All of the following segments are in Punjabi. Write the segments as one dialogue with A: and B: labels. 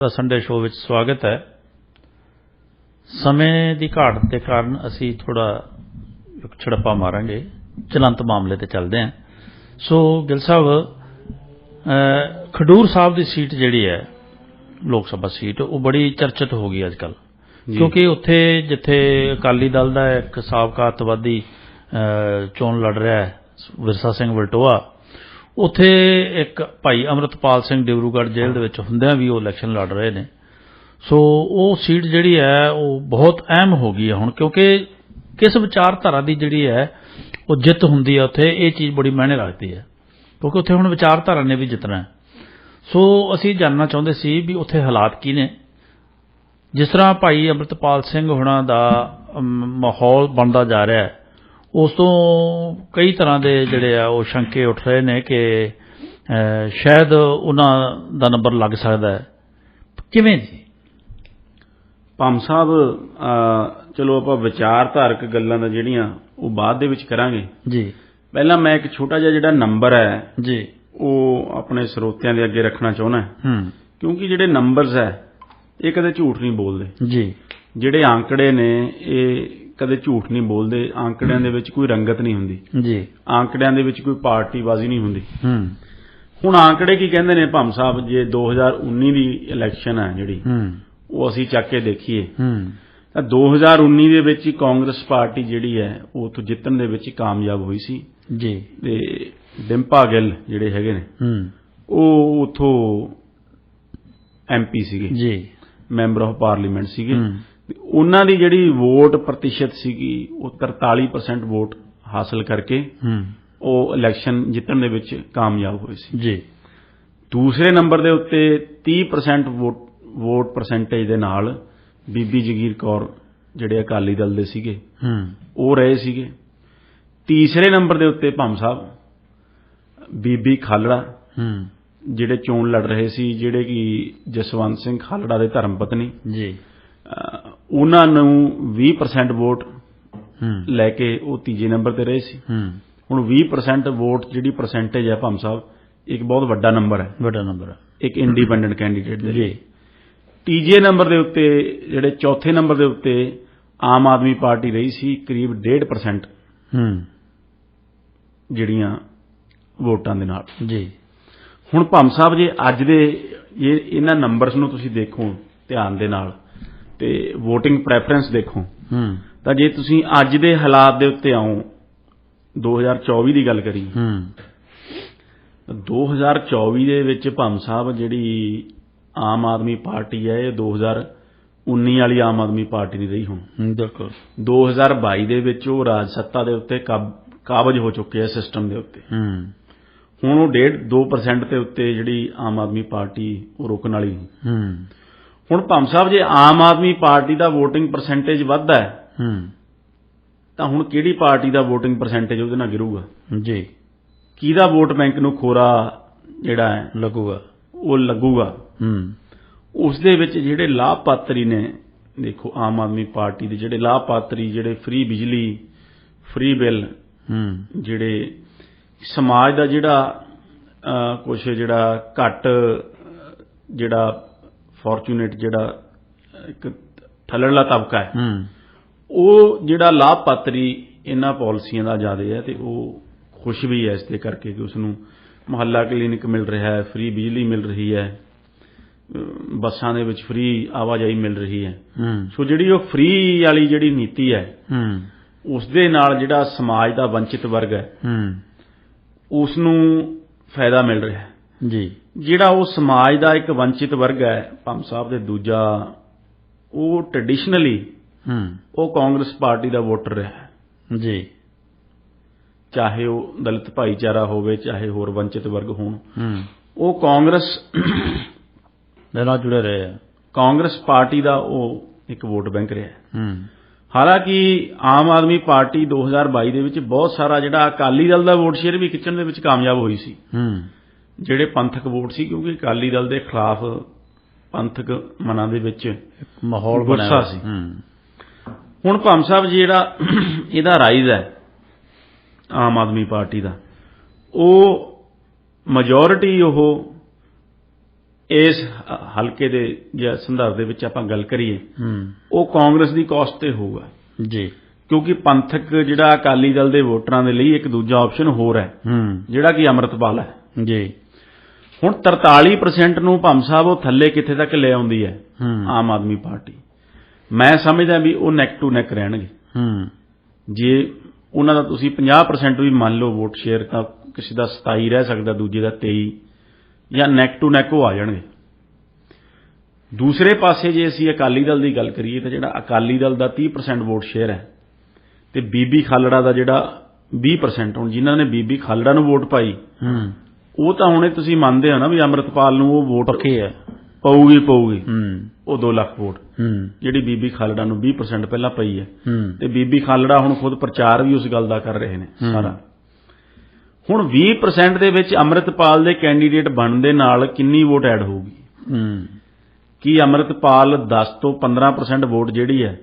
A: ਦਾ ਸੰਡੇ ਸ਼ੋਅ ਵਿੱਚ ਸਵਾਗਤ ਹੈ। ਸਮੇਂ ਦੀ ਘਾਟ ਦੇ ਕਾਰਨ ਅਸੀਂ ਥੋੜਾ ਇੱਕ ਛੜਪਾ ਮਾਰਾਂਗੇ। ਚਲੰਤ ਮਾਮਲੇ ਤੇ ਚੱਲਦੇ ਹਾਂ। ਸੋ ਗਿਲ ਸਾਹਿਬ ਖਡੂਰ ਸਾਹਿਬ ਦੀ ਸੀਟ ਜਿਹੜੀ ਹੈ ਲੋਕ ਸਭਾ ਸੀਟ ਉਹ ਬੜੀ ਚਰਚਿਤ ਹੋ ਗਈ ਅੱਜਕੱਲ। ਕਿਉਂਕਿ ਉੱਥੇ ਜਿੱਥੇ ਅਕਾਲੀ ਦਲ ਦਾ ਇੱਕ ਸਾਬਕਾ ਅੱਤਵਾਦੀ ਚੋਣ ਲੜ ਰਿਹਾ ਹੈ ਵਿਰਸਾ ਸਿੰਘ ਵਲਟੋਆ ਉੱਥੇ ਇੱਕ ਭਾਈ ਅਮਰਤਪਾਲ ਸਿੰਘ ਡਿਬਰੂਗੜ੍ਹ ਜੇਲ੍ਹ ਦੇ ਵਿੱਚ ਹੁੰਦਿਆਂ ਵੀ ਉਹ ਇਲੈਕਸ਼ਨ ਲੜ ਰਹੇ ਨੇ। ਸੋ ਉਹ ਸੀਟ ਜਿਹੜੀ ਹੈ, ਉਹ ਬਹੁਤ ਅਹਿਮ ਹੋ ਗਈ ਹੈ ਹੁਣ, ਕਿਉਂਕਿ ਕਿਸ ਵਿਚਾਰਧਾਰਾ ਦੀ ਜਿਹੜੀ ਹੈ, ਉਹ ਜਿੱਤ ਹੁੰਦੀ ਹੈ ਉੱਥੇ, ਇਹ ਚੀਜ਼ ਬੜੀ ਮਾਇਨੇ ਰੱਖਦੀ ਹੈ। ਕਿਉਂਕਿ ਉੱਥੇ ਹੁਣ ਵਿਚਾਰਧਾਰਾ ਨੇ ਵੀ ਜਿੱਤਣਾ ਹੈ। ਸੋ ਅਸੀਂ ਜਾਣਨਾ ਚਾਹੁੰਦੇ ਸੀ ਵੀ ਉੱਥੇ ਹਾਲਾਤ ਕੀ ਨੇ। ਜਿਸ ਤਰ੍ਹਾਂ ਭਾਈ ਅਮਰਤਪਾਲ ਸਿੰਘ ਹੁਣਾਂ ਦਾ ਮਾਹੌਲ ਬਣਦਾ ਜਾ ਰਿਹਾ ਹੈ ਉਸ ਤੋਂ ਕਈ ਤਰ੍ਹਾਂ ਦੇ ਜਿਹੜੇ ਆ ਉਹ ਸ਼ੰਕੇ ਉੱਠ ਰਹੇ ਨੇ ਕਿ ਸ਼ਾਇਦ ਉਹਨਾਂ ਦਾ ਨੰਬਰ ਲੱਗ ਸਕਦਾ ਹੈ। ਕਿਵੇਂ ਜੀ?
B: ਪੰਮ ਸਾਹਿਬ ਚਲੋ ਆਪਾਂ ਵਿਚਾਰਧਾਰਕ ਗੱਲਾਂ ਦਾ ਜਿਹੜੀਆਂ ਉਹ ਬਾਅਦ ਦੇ ਵਿੱਚ ਕਰਾਂਗੇ।
A: ਜੀ।
B: ਪਹਿਲਾਂ ਮੈਂ ਇੱਕ ਛੋਟਾ ਜਿਹਾ ਜਿਹੜਾ ਨੰਬਰ ਹੈ
A: ਜੀ।
B: ਉਹ ਆਪਣੇ ਸਰੋਤਿਆਂ ਦੇ ਅੱਗੇ ਰੱਖਣਾ ਚਾਹੁੰਦਾ
A: ਹੂੰ।
B: ਕਿਉਂਕਿ ਜਿਹੜੇ ਨੰਬਰਸ ਹੈ ਇਹ ਕਦੇ ਝੂਠ ਨਹੀਂ ਬੋਲਦੇ।
A: ਜੀ।
B: ਜਿਹੜੇ ਆંકੜੇ ਨੇ ਇਹ ਕਦੇ ਝੂਠ ਨਹੀਂ ਬੋਲਦੇ ਆંਕੜਿਆਂ ਦੇ ਵਿੱਚ ਕੋਈ ਰੰਗਤ ਨਹੀਂ ਹੁੰਦੀ।
A: ਜੀ।
B: ਆંਕੜਿਆਂ ਦੇ ਵਿੱਚ ਕੋਈ ਪਾਰਟੀਬਾਜ਼ੀ ਨਹੀਂ ਹੁੰਦੀ।
A: ਹੂੰ।
B: ਹੁਣ ਆંਕੜੇ ਕੀ ਕਹਿੰਦੇ ਨੇ ਭੰਮ ਸਾਹਿਬ ਜੇ 2019 ਦੀ ਇਲੈਕਸ਼ਨ ਹੈ ਜਿਹੜੀ
A: ਹੂੰ।
B: ਉਹ ਅਸੀਂ ਚੱਕ ਕੇ ਦੇਖੀਏ।
A: ਹੂੰ।
B: ਤਾਂ 2019 ਦੇ ਵਿੱਚ ਹੀ ਕਾਂਗਰਸ ਪਾਰਟੀ ਜਿਹੜੀ ਹੈ ਉਹ ਤੋਂ ਜਿੱਤਣ ਦੇ ਵਿੱਚ ਕਾਮਯਾਬ ਹੋਈ ਸੀ।
A: ਜੀ।
B: ਤੇ ਡਿੰਪਾ ਗਿੱਲ ਜਿਹੜੇ ਹੈਗੇ ਨੇ
A: ਹੂੰ।
B: ਉਹ ਉਥੋਂ ਐਮਪੀ ਸੀਗੇ।
A: ਜੀ।
B: ਮੈਂਬਰ ਆਫ ਪਾਰਲੀਮੈਂਟ ਸੀਗੇ। ਉਹਨਾਂ ਦੀ ਜਿਹੜੀ ਵੋਟ ਪ੍ਰਤੀਸ਼ਤ ਸੀਗੀ ਉਹ 43% ਵੋਟ ਹਾਸਲ ਕਰਕੇ
A: ਹੂੰ।
B: ਉਹ ਇਲੈਕਸ਼ਨ ਜਿੱਤਣ ਦੇ ਵਿੱਚ ਕਾਮਯਾਬ ਹੋਏ ਸੀ।
A: ਜੀ।
B: ਦੂਸਰੇ ਨੰਬਰ ਦੇ ਉੱਤੇ 30% ਵੋਟ ਵੋਟ ਪਰਸੈਂਟੇਜ ਦੇ ਨਾਲ ਬੀਬੀ ਜਗੀਰ ਕੌਰ ਜਿਹੜੇ ਅਕਾਲੀ ਦਲ ਦੇ ਸੀਗੇ
A: ਹੂੰ।
B: ਉਹ ਰਹੇ ਸੀਗੇ। ਤੀਸਰੇ ਨੰਬਰ ਦੇ ਉੱਤੇ ਭੰਮ ਸਾਹਿਬ ਬੀਬੀ ਖਾਲੜਾ
A: ਹੂੰ।
B: ਜਿਹੜੇ ਚੋਣ ਲੜ ਰਹੇ ਸੀ ਜਿਹੜੇ ਕਿ ਜਸਵੰਤ ਸਿੰਘ ਖਾਲੜਾ ਦੇ ਧਰਮ ਪਤਨੀ
A: ਜੀ।
B: ਉਹਨਾਂ ਨੂੰ 20% ਵੋਟ
A: ਹੂੰ।
B: ਲੈ ਕੇ ਉਹ ਤੀਜੇ ਨੰਬਰ ਤੇ ਰਹੇ ਸੀ।
A: ਹੂੰ।
B: ਹੁਣ 20% ਵੋਟ ਜਿਹੜੀ ਪਰਸੈਂਟੇਜ ਹੈ ਭੰਮ ਸਾਹਿਬ ਇੱਕ ਬਹੁਤ ਵੱਡਾ ਨੰਬਰ ਹੈ।
A: ਵੱਡਾ ਨੰਬਰ
B: ਇੱਕ ਇੰਡੀਪੈਂਡੈਂਟ ਕੈਂਡੀਡੇਟ ਦੇ
A: ਜੀ।
B: ਤੀਜੇ ਨੰਬਰ ਦੇ ਉੱਤੇ ਜਿਹੜੇ ਚੌਥੇ ਨੰਬਰ ਦੇ ਉੱਤੇ ਆਮ ਆਦਮੀ ਪਾਰਟੀ ਰਹੀ ਸੀ ਕਰੀਬ 1.5%
A: ਹੂੰ।
B: ਜਿਹੜੀਆਂ ਵੋਟਾਂ ਦੇ ਨਾਲ।
A: ਜੀ।
B: ਹੁਣ ਭੰਮ ਸਾਹਿਬ ਜੇ ਅੱਜ ਦੇ ਇਹ ਇਹਨਾਂ ਨੰਬਰਸ ਨੂੰ ਤੁਸੀਂ ਦੇਖੋ ਧਿਆਨ ਦੇ ਨਾਲ ਤੇ VOTING ਪ੍ਰੈਫਰੈਂਸ ਦੇਖੋ।
A: ਹੂੰ।
B: ਤਾਂ ਜੇ ਤੁਸੀਂ ਅੱਜ ਦੇ ਹਾਲਾਤ ਦੇ ਉੱਤੇ ਆਓ 2024 ਦੀ ਗੱਲ ਕਰੀ
A: ਹੂੰ।
B: 2024 ਦੇ ਵਿੱਚ ਭੰਮ ਸਾਹਿਬ ਜਿਹੜੀ ਆਮ ਆਦਮੀ ਪਾਰਟੀ ਹੈ ਇਹ 2019 ਵਾਲੀ ਆਮ ਆਦਮੀ ਪਾਰਟੀ ਨਹੀਂ ਰਹੀ ਹੁਣ।
A: ਹੂੰ, ਬਿਲਕੁਲ।
B: 2022 ਦੇ ਵਿੱਚ ਉਹ ਰਾਜ ਸੱਤਾ ਦੇ ਉੱਤੇ ਕਾਬ- ਕਾਬਜ ਹੋ ਚੁੱਕੇ ਆ ਸਿਸਟਮ ਦੇ ਉੱਤੇ।
A: ਹੂੰ।
B: ਹੁਣ ਉਹ 1.5 2% ਦੇ ਉੱਤੇ ਜਿਹੜੀ ਆਮ ਆਦਮੀ ਪਾਰਟੀ ਉਹ ਰੁਕਣ ਵਾਲੀ। ਨਹੀਂ
A: ਹੂੰ।
B: ਹੁਣ ਭੰਮ ਸਾਹਿਬ ਜੇ ਆਮ ਆਦਮੀ ਪਾਰਟੀ ਦਾ VOTING ਪਰਸੈਂਟੇਜ ਵੱਧਦਾ ਹੈ
A: ਹੂੰ।
B: ਤਾਂ ਹੁਣ ਕਿਹੜੀ ਪਾਰਟੀ ਦਾ VOTING ਪਰਸੈਂਟੇਜ ਉਹਦੇ ਨਾਲ ਗਿਰੂਗਾ?
A: ਜੀ।
B: ਕਿਹਦਾ ਵੋਟ ਬੈਂਕ ਨੂੰ ਖੋਰਾ ਜਿਹੜਾ ਹੈ
A: ਲੱਗੂਗਾ।
B: ਉਹ ਲੱਗੂਗਾ?
A: ਹੂੰ।
B: ਉਸ ਦੇ ਵਿੱਚ ਜਿਹੜੇ ਲਾਭਪਾਤਰੀ ਨੇ ਦੇਖੋ ਆਮ ਆਦਮੀ ਪਾਰਟੀ ਦੇ ਜਿਹੜੇ ਲਾਭਪਾਤਰੀ ਜਿਹੜੇ ਫ੍ਰੀ ਬਿਜਲੀ ਫ੍ਰੀ ਬਿੱਲ
A: ਹੂੰ।
B: ਜਿਹੜੇ ਸਮਾਜ ਦਾ ਜਿਹੜਾ ਕੁਝ ਜਿਹੜਾ ਘੱਟ ਜਿਹੜਾ ਫੋਰਚੂਨੇਟ ਜਿਹੜਾ ਇੱਕ ਥੱਲੜਲਾ ਤਬਕਾ ਹੈ। ਉਹ ਜਿਹੜਾ ਲਾਭਪਾਤਰੀ ਇਹਨਾਂ ਪਾਲਿਸੀਆਂ ਦਾ ਜ਼ਿਆਦਾ ਹੈ ਤੇ ਉਹ ਖੁਸ਼ ਵੀ ਹੈ ਇਸ ਦੇ ਕਰਕੇ ਕਿ ਉਸ ਨੂੰ ਮੁਹੱਲਾ ਕਲੀਨਿਕ ਮਿਲ ਰਿਹਾ ਹੈ ਫ੍ਰੀ ਬਿਜਲੀ ਮਿਲ ਰਹੀ ਹੈ ਬੱਸਾਂ ਦੇ ਵਿੱਚ ਫ੍ਰੀ ਆਵਾਜਾਈ ਮਿਲ ਰਹੀ ਹੈ। ਸੋ ਜਿਹੜੀ ਉਹ ਫ੍ਰੀ ਵਾਲੀ ਜਿਹੜੀ ਨੀਤੀ ਹੈ ਉਸ ਦੇ ਨਾਲ ਜਿਹੜਾ ਸਮਾਜ ਦਾ ਵੰਚਿਤ ਵਰਗ ਹੈ
A: ਹੂੰ।
B: ਉਸ ਨੂੰ ਫਾਇਦਾ ਮਿਲ ਰਿਹਾ ਹੈ।
A: ਜੀ।
B: ਜਿਹੜਾ ਉਹ ਸਮਾਜ ਦਾ ਇੱਕ ਵੰਚਿਤ ਵਰਗ ਹੈ ਪੰਮ ਸਾਹਿਬ ਦੇ ਦੂਜਾ ਉਹ ਟ੍ਰੈਡੀਸ਼ਨਲੀ
A: ਹੂੰ।
B: ਉਹ ਕਾਂਗਰਸ ਪਾਰਟੀ ਦਾ ਵੋਟਰ ਰਿਹਾ ਹੈ।
A: ਜੀ।
B: ਚਾਹੇ ਉਹ ਦਲਿਤ ਭਾਈਚਾਰਾ ਹੋਵੇ ਚਾਹੇ ਹੋਰ ਵੰਚਿਤ ਵਰਗ ਹੋਣ।
A: ਹੂੰ।
B: ਉਹ ਕਾਂਗਰਸ
A: ਦੇ ਨਾਲ ਜੁੜੇ ਰਹੇ ਆ।
B: ਕਾਂਗਰਸ ਪਾਰਟੀ ਦਾ ਉਹ ਇੱਕ ਵੋਟ ਬੈਂਕ ਰਿਹਾ ਹੈ।
A: ਹੂੰ।
B: ਹਾਲਾਂਕਿ ਆਮ ਆਦਮੀ ਪਾਰਟੀ 2022 ਦੇ ਵਿੱਚ ਬਹੁਤ ਸਾਰਾ ਜਿਹੜਾ ਅਕਾਲੀ ਦਲ ਦਾ ਵੋਟ ਸ਼ੇਅਰ ਵੀ ਖਿੱਚਣ ਦੇ ਵਿੱਚ ਕਾਮਯਾਬ ਹੋਈ ਸੀ।
A: ਹੂੰ।
B: ਜਿਹੜੇ ਪੰਥਕ ਵੋਟ ਸੀ ਕਿਉਂਕਿ ਅਕਾਲੀ ਦਲ ਦੇ ਖਿਲਾਫ ਪੰਥਕ ਮਨਾਂ ਦੇ ਵਿੱਚ
A: ਮਾਹੌਲ ਬਣਿਆ
B: ਸੀ। ਹੁਣ ਭੰਮ ਸਾਹਿਬ ਜਿਹੜਾ ਇਹਦਾ ਰਾਈਜ਼ ਹੈ ਆਮ ਆਦਮੀ ਪਾਰਟੀ ਦਾ ਉਹ ਮੈਜੋਰਿਟੀ ਉਹ ਇਸ ਹਲਕੇ ਦੇ ਜਾਂ ਸੰਦਰਭ ਦੇ ਵਿੱਚ ਆਪਾਂ ਗੱਲ ਕਰੀਏ ਉਹ ਕਾਂਗਰਸ ਦੀ ਕਾਸਟ ਤੇ ਹੋਊਗਾ।
A: ਜੀ।
B: ਕਿਉਂਕਿ ਪੰਥਕ ਜਿਹੜਾ ਅਕਾਲੀ ਦਲ ਦੇ ਵੋਟਰਾਂ ਦੇ ਲਈ ਇੱਕ ਦੂਜਾ ਆਪਸ਼ਨ ਹੋਰ ਹੂੰ। ਜਿਹੜਾ ਕਿ ਅੰਮ੍ਰਿਤਪਾਲ ਹੈ।
A: ਜੀ।
B: ਹੁਣ 43% ਨੂੰ ਭੰਮ ਸਾਹਿਬ ਉਹ ਥੱਲੇ ਕਿੱਥੇ ਤੱਕ ਲੈ ਆਉਂਦੀ ਹੈ? ਆਮ ਆਦਮੀ ਪਾਰਟੀ। ਮੈਂ ਸਮਝਦਾ ਵੀ ਉਹ ਨੈਕ ਟੂ ਨੈਕ ਰਹਿਣਗੇ।
A: ਹੂੰ।
B: ਜੇ ਉਹਨਾਂ ਦਾ ਤੁਸੀਂ 50% ਵੀ ਮੰਨ ਲਓ ਵੋਟ ਸ਼ੇਅਰ ਤਾਂ ਕਿਸੇ ਦਾ 27 ਰਹਿ ਸਕਦਾ ਦੂਜੇ ਦਾ 23 ਜਾਂ ਨੈਕ ਟੂ ਨੈਕ ਉਹ ਆ ਜਾਣਗੇ। ਦੂਸਰੇ ਪਾਸੇ ਜੇ ਅਸੀਂ ਅਕਾਲੀ ਦਲ ਦੀ ਗੱਲ ਕਰੀਏ ਤਾਂ ਜਿਹੜਾ ਅਕਾਲੀ ਦਲ ਦਾ 30% ਵੋਟ ਸ਼ੇਅਰ ਹੈ ਤੇ ਬੀਬੀ ਖਾਲੜਾ ਦਾ ਜਿਹੜਾ 20% ਹੁਣ ਜਿਨ੍ਹਾਂ ਨੇ ਬੀਬੀ ਖਾਲੜਾ ਨੂੰ ਵੋਟ ਪਾਈ
A: ਹੂੰ।
B: ਉਹ ਤਾਂ ਹੁਣੇ ਤੁਸੀਂ ਮੰਨਦੇ ਹੋ ਨਾ ਵੀ ਅੰਮ੍ਰਿਤਪਾਲ ਨੂੰ ਉਹ ਵੋਟ
A: ਪੱਕੀ ਹੈ।
B: ਪਊਗੀ ਪਊਗੀ।
A: ਹੂੰ।
B: ਉਹ 2 ਲੱਖ ਵੋਟ।
A: ਹੂੰ।
B: ਜਿਹੜੀ ਬੀਬੀ ਖਾਲੜਾ ਨੂੰ 20% ਪਹਿਲਾਂ ਪਈ ਹੈ। ਤੇ ਬੀਬੀ ਖਾਲੜਾ ਹੁਣ ਖੁਦ ਪ੍ਰਚਾਰ ਵੀ ਉਸ ਗੱਲ ਦਾ ਕਰ ਰਹੇ ਨੇ। ਸਾਰਾ। ਹੁਣ 20% ਦੇ ਵਿੱਚ ਅੰਮ੍ਰਿਤਪਾਲ ਦੇ ਕੈਂਡੀਡੇਟ ਬਣਨ ਦੇ ਨਾਲ ਕਿੰਨੀ ਵੋਟ ਐਡ ਹੋਊਗੀ?
A: ਹੂੰ।
B: ਕੀ ਅੰਮ੍ਰਿਤਪਾਲ 10 ਤੋਂ 15% ਵੋਟ ਜਿਹੜੀ ਹੈ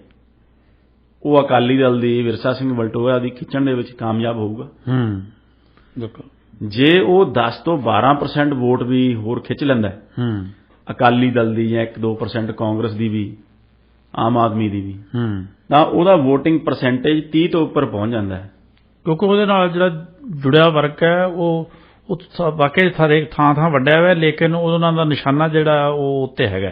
B: ਉਹ ਅਕਾਲੀ ਦਲ ਦੀ ਵਿਰਸਾ ਸਿੰਘ ਵਲਟੋਆ ਦੀ ਖਿੱਚਣ ਦੇ ਵਿੱਚ ਕਾਮਯਾਬ ਹੋਊਗਾ?
A: ਹੂੰ। ਬਿਲਕੁਲ
B: ਜੇ ਉਹ 10 ਤੋਂ 12% ਵੋਟ ਵੀ ਹੋਰ ਖਿੱਚ ਲੈਂਦਾ ਹੈ, ਅਕਾਲੀ ਦਲ ਦੀ ਜਾਂ 1-2% ਕਾਂਗਰਸ ਦੀ ਵੀ ਆਮ ਆਦਮੀ ਦੀ ਵੀ
A: ਹੂੰ।
B: ਤਾਂ ਉਹਦਾ VOTING ਪਰਸੈਂਟੇਜ 30 ਤੋਂ ਉੱਪਰ ਪਹੁੰਚ ਜਾਂਦਾ ਹੈ।
A: ਕਿਉਂਕਿ ਉਹਦੇ ਨਾਲ ਜਿਹੜਾ ਜੁੜਿਆ ਵਰਗ ਹੈ ਉਹ ਉਹ ਵਾਕਈ ਸਾਰੇ ਥਾਂ ਥਾਂ ਵੱਡਿਆ ਹੋਇਆ ਲੇਕਿਨ ਉਹਨਾਂ ਦਾ ਨਿਸ਼ਾਨਾ ਜਿਹੜਾ ਉਹ ਉੱਤੇ ਹੈਗਾ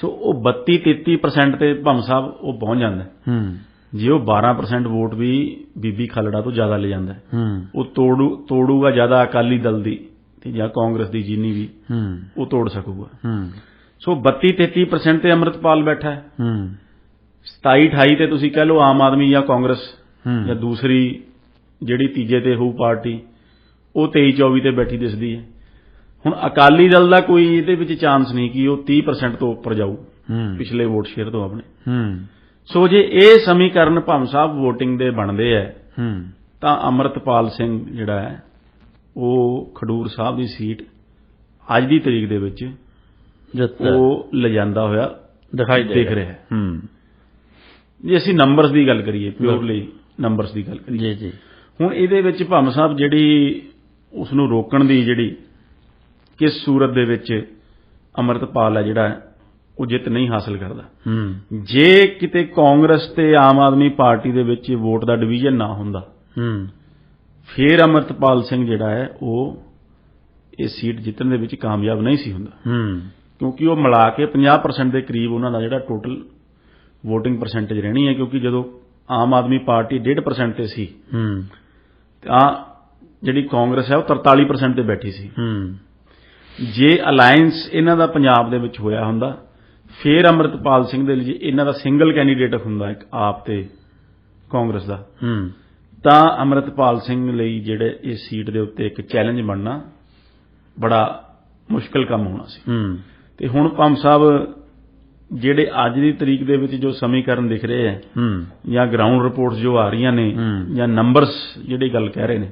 B: ਸੋ ਉਹ 32 33% ਤੇ ਭੰਮ ਸਾਹਿਬ ਉਹ ਪਹੁੰਚ ਜਾਂਦਾ ਹੈ। ਜੇ ਉਹ 12% ਵੋਟ ਵੀ ਬੀਬੀ ਖਾਲੜਾ ਤੋਂ ਜ਼ਿਆਦਾ ਲੈ ਜਾਂਦਾ ਉਹ ਤੋੜੂ ਤੋੜੂਗਾ ਜ਼ਿਆਦਾ ਅਕਾਲੀ ਦਲ ਦੀ ਤੇ ਜਾਂ ਕਾਂਗਰਸ ਦੀ ਜਿੰਨੀ ਵੀ ਉਹ ਤੋੜ ਸਕੂਗਾ। ਸੋ 32 33% ਤੇ ਅੰਮ੍ਰਿਤਪਾਲ ਬੈਠਾ ਹੈ।
A: ਹੂੰ।
B: 27 28 ਤੇ ਤੁਸੀਂ ਕਹਿ ਲਓ ਆਮ ਆਦਮੀ ਜਾਂ ਕਾਂਗਰਸ ਜਾਂ ਦੂਸਰੀ ਜਿਹੜੀ ਤੀਜੇ ਤੇ ਹੋਊ ਪਾਰਟੀ ਉਹ 23 24 ਤੇ ਬੈਠੀ ਦਿਸਦੀ ਹੈ। ਹੁਣ ਅਕਾਲੀ ਦਲ ਦਾ ਕੋਈ ਇਹਦੇ ਵਿੱਚ ਚਾਂਸ ਨਹੀਂ ਕਿ ਉਹ 30% ਤੋਂ ਉੱਪਰ ਜਾਊ ਪਿਛਲੇ ਵੋਟ ਸ਼ੇਅਰ ਤੋਂ ਆਪਣੇ।
A: ਹੂੰ।
B: ਸੋ ਜੇ ਇਹ ਸਮੀਕਰਨ ਭੰਮ ਸਾਹਿਬ VOTING ਦੇ ਬਣਦੇ ਹੈ
A: ਹੂੰ।
B: ਤਾਂ ਅਮਰਤਪਾਲ ਸਿੰਘ ਜਿਹੜਾ ਹੈ ਉਹ ਖਡੂਰ ਸਾਹਿਬ ਦੀ ਸੀਟ ਅੱਜ ਦੀ ਤਰੀਕ ਦੇ ਵਿੱਚ
A: ਜਿੱਤ
B: ਉਹ ਲਿਜਾਂਦਾ ਹੋਇਆ
A: ਦਿਖਾਈ ਦੇ
B: ਦਿਖ ਰਿਹਾ। ਹੈ
A: ਹੂੰ।
B: ਜੇ ਅਸੀਂ ਨੰਬਰਸ ਦੀ ਗੱਲ ਕਰੀਏ ਪਿਓਰਲੀ ਨੰਬਰਸ ਦੀ ਗੱਲ ਕਰੀਏ।
A: ਜੀ ਜੀ।
B: ਹੁਣ ਇਹਦੇ ਵਿੱਚ ਭੰਮ ਸਾਹਿਬ ਜਿਹੜੀ ਉਸ ਨੂੰ ਰੋਕਣ ਦੀ ਜਿਹੜੀ ਕਿਸ ਸੂਰਤ ਦੇ ਵਿੱਚ ਅਮਰਤਪਾਲ ਹੈ ਜਿਹੜਾ ਉਹ ਜਿੱਤ ਨਹੀਂ ਹਾਸਲ ਕਰਦਾ।
A: ਹੂੰ।
B: ਜੇ ਕਿਤੇ ਕਾਂਗਰਸ ਤੇ ਆਮ ਆਦਮੀ ਪਾਰਟੀ ਦੇ ਵਿੱਚ ਵੋਟ ਦਾ ਡਿਵੀਜ਼ਨ ਨਾ ਹੁੰਦਾ
A: ਹੂੰ।
B: ਫਿਰ ਅਮਰਤਪਾਲ ਸਿੰਘ ਜਿਹੜਾ ਹੈ ਉਹ ਇਹ ਸੀਟ ਜਿੱਤਣ ਦੇ ਵਿੱਚ ਕਾਮਯਾਬ ਨਹੀਂ ਸੀ ਹੁੰਦਾ।
A: ਹੂੰ।
B: ਕਿਉਂਕਿ ਉਹ ਮਿਲਾ ਕੇ 50% ਦੇ ਕਰੀਬ ਉਹਨਾਂ ਦਾ ਜਿਹੜਾ ਟੋਟਲ VOTING ਪਰਸੈਂਟੇਜ ਰਹਿਣੀ ਹੈ ਕਿਉਂਕਿ ਜਦੋਂ ਆਮ ਆਦਮੀ ਪਾਰਟੀ 1.5% ਤੇ ਸੀ
A: ਹੂੰ।
B: ਤੇ ਆ ਜਿਹੜੀ ਕਾਂਗਰਸ ਹੈ ਉਹ 43% ਤੇ ਬੈਠੀ ਸੀ।
A: ਹੂੰ।
B: ਜੇ ਅਲਾਈਅੰਸ ਇਹਨਾਂ ਦਾ ਪੰਜਾਬ ਦੇ ਵਿੱਚ ਹੋਇਆ ਹੁੰਦਾ ਫਿਰ ਅਮਰਤਪਾਲ ਸਿੰਘ ਦੇ ਲਈ ਇਹਨਾਂ ਦਾ ਸਿੰਗਲ ਕੈਂਡੀਡੇਟ ਹੁੰਦਾ ਇੱਕ ਆਪ ਤੇ ਕਾਂਗਰਸ ਦਾ
A: ਹੂੰ।
B: ਤਾਂ ਅਮਰਤਪਾਲ ਸਿੰਘ ਲਈ ਜਿਹੜੇ ਇਸ ਸੀਟ ਦੇ ਉੱਤੇ ਇੱਕ ਚੈਲੰਜ ਬਣਨਾ ਬੜਾ ਮੁਸ਼ਕਲ ਕੰਮ ਹੋਣਾ ਸੀ।
A: ਹੂੰ।
B: ਤੇ ਹੁਣ ਪੰਮ ਸਾਹਿਬ ਜਿਹੜੇ ਅੱਜ ਦੀ ਤਰੀਕ ਦੇ ਵਿੱਚ ਜੋ ਸਮੀਕਰਨ ਦਿਖ ਰਹੇ ਹੈ
A: ਹੂੰ।
B: ਜਾਂ ਗਰਾਊਂਡ ਰਿਪੋਰਟਸ ਜੋ ਆ ਰਹੀਆਂ ਨੇ। ਜਾਂ ਨੰਬਰਸ ਜਿਹੜੀ ਗੱਲ ਕਹਿ ਰਹੇ ਨੇ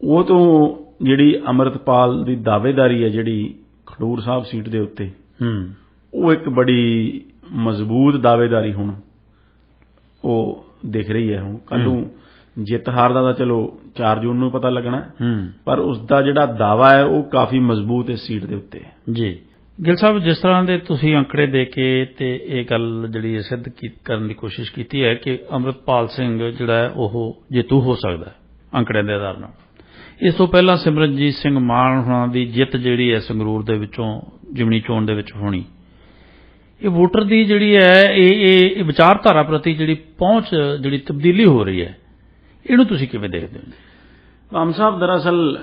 B: ਉਹ ਤੋਂ ਜਿਹੜੀ ਅਮਰਤਪਾਲ ਦੀ ਦਾਅਵੇਦਾਰੀ ਹੈ ਜਿਹੜੀ ਖਡੂਰ ਸਾਹਿਬ ਸੀਟ ਦੇ ਉੱਤੇ
A: ਹੂੰ।
B: ਉਹ ਇੱਕ ਬੜੀ ਮਜ਼ਬੂਤ ਦਾਅਵੇਦਾਰੀ ਹੁਣ ਉਹ ਦਿਖ ਰਹੀ ਹੈ ਹੁਣ। ਕੱਲ ਨੂੰ ਜਿੱਤ ਹਾਰ ਦਾ ਤਾਂ ਚਲੋ 4 ਜੂਨ ਨੂੰ ਪਤਾ ਲੱਗਣਾ ਹੈ,
A: ਹੂੰ।
B: ਪਰ ਉਸ ਦਾ ਜਿਹੜਾ ਦਾਵਾ ਹੈ ਉਹ ਕਾਫੀ ਮਜ਼ਬੂਤ ਇਸ ਸੀਟ ਦੇ ਉੱਤੇ ਹੈ।
A: ਜੀ। ਗਿਲ ਸਾਹਿਬ ਜਿਸ ਤਰ੍ਹਾਂ ਦੇ ਤੁਸੀਂ ਅੰਕੜੇ ਦੇ ਕੇ ਤੇ ਇਹ ਗੱਲ ਜਿਹੜੀ ਹੈ ਸਿੱਧ ਕਰਨ ਦੀ ਕੋਸ਼ਿਸ਼ ਕੀਤੀ ਹੈ ਕਿ ਅੰਮ੍ਰਿਤਪਾਲ ਸਿੰਘ ਜਿਹੜਾ ਹੈ ਉਹ ਜੇਤੂ ਹੋ ਸਕਦਾ ਹੈ ਅੰਕੜਿਆਂ ਦੇ ਆਧਾਰ ਨਾਲ। ਇਸ ਤੋਂ ਪਹਿਲਾਂ ਸਿਮਰਨਜੀਤ ਸਿੰਘ ਮਾਨ ਹੁਣਾਂ ਦੀ ਜਿੱਤ ਜਿਹੜੀ ਹੈ ਸੰਗਰੂਰ ਦੇ ਵਿੱਚੋਂ ਜਿਮਣੀ ਚੋਣ ਦੇ ਵਿੱਚ ਹੋਣੀ। ਇਹ ਵੋਟਰ ਦੀ ਜਿਹੜੀ ਹੈ ਇਹ ਇਹ ਵਿਚਾਰਧਾਰਾ ਪ੍ਰਤੀ ਜਿਹੜੀ ਪਹੁੰਚ ਜਿਹੜੀ ਤਬਦੀਲੀ ਹੋ ਰਹੀ ਹੈ ਇਹਨੂੰ ਤੁਸੀਂ ਕਿਵੇਂ ਦੇਖਦੇ ਹੋ?
B: ਆਮ ਸਾਹਿਬ ਦਰਅਸਲ